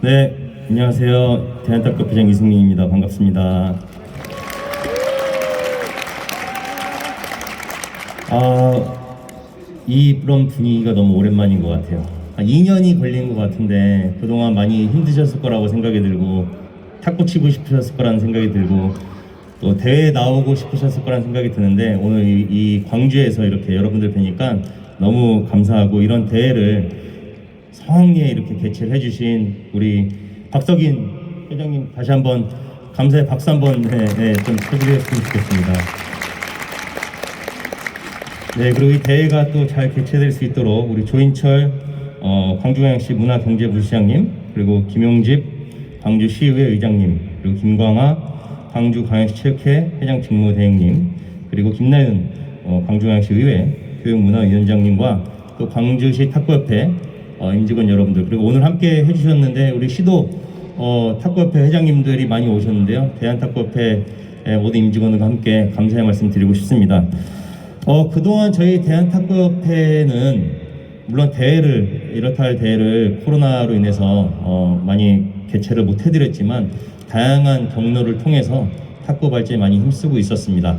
네, 안녕하세요. 대한탁구 회장 이승민입니다. 반갑습니다. 아, 이런 분위기가 너무 오랜만인 것 같아요. 아, 2년이 걸린 것 같은데 그동안 많이 힘드셨을 거라고 생각이 들고 탁구 치고 싶으셨을 거라는 생각이 들고 또 대회 나오고 싶으셨을 거라는 생각이 드는데 오늘 이, 이 광주에서 이렇게 여러분들 뵈니까 너무 감사하고 이런 대회를 성황리에 이렇게 개최를 해주신 우리 박석인 회장님 다시 한번 감사의 박수 한번 네, 네, 좀 쳐드렸으면 좋겠습니다. 네, 그리고 이 대회가 또 잘 개최될 수 있도록 우리 조인철 어, 광주광역시 문화경제부시장님 그리고 김용집 광주시의회 의장님 그리고 김광아 광주광역시 체육회 회장 직무대행님 그리고 김나윤 어, 광주광역시 의회 교육문화위원장님과 또 광주시 탁구협회 어, 임직원 여러분들 그리고 오늘 함께 해주셨는데 우리 시도 어, 탁구협회 회장님들이 많이 오셨는데요 대한탁구협회 모든 임직원들과 함께 감사의 말씀 드리고 싶습니다. 어, 그동안 저희 대한탁구협회는 물론 대회를 이렇다 할 대회를 코로나로 인해서 어, 많이 개최를 못 해드렸지만 다양한 경로를 통해서 탁구 발전에 많이 힘쓰고 있었습니다.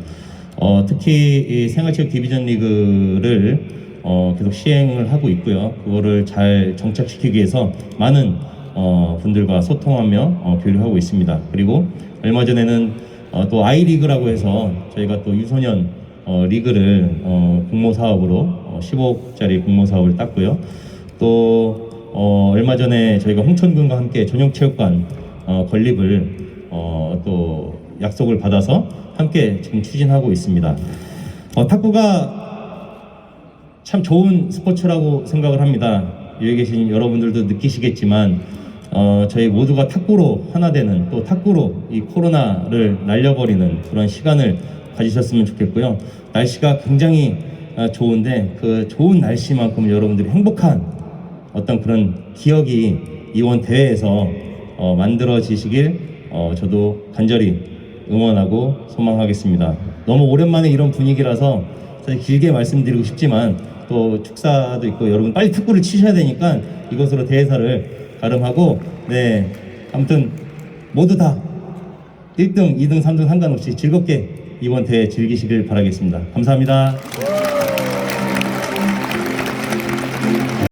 어, 특히 이 생활체육 디비전 리그를 어, 계속 시행을 하고 있고요. 그거를 잘 정착시키기 위해서 많은 어, 분들과 소통하며 어, 교류하고 있습니다. 그리고 얼마 전에는 어, 또 아이리그라고 해서 저희가 또 유소년 어, 리그를 어, 공모 사업으로 어, 15억짜리 공모 사업을 땄고요. 또 어, 얼마 전에 저희가 홍천군과 함께 전용 체육관 어, 건립을 어, 또 약속을 받아서 함께 지금 추진하고 있습니다. 어, 탁구가 참 좋은 스포츠라고 생각을 합니다. 여기 계신 여러분들도 느끼시겠지만 어, 저희 모두가 탁구로 하나 되는 또 탁구로 이 코로나를 날려버리는 그런 시간을 가지셨으면 좋겠고요. 날씨가 굉장히 아, 좋은데 그 좋은 날씨만큼 여러분들이 행복한 어떤 그런 기억이 이번 대회에서 어, 만들어지시길 어, 저도 간절히 응원하고 소망하겠습니다. 너무 오랜만에 이런 분위기라서 길게 말씀드리고 싶지만 또 축사도 있고 여러분 빨리 탁구를 치셔야 되니까 이것으로 대회사를 가름하고 네 아무튼 모두 다 1등, 2등, 3등 상관없이 즐겁게 이번 대회 즐기시길 바라겠습니다. 감사합니다.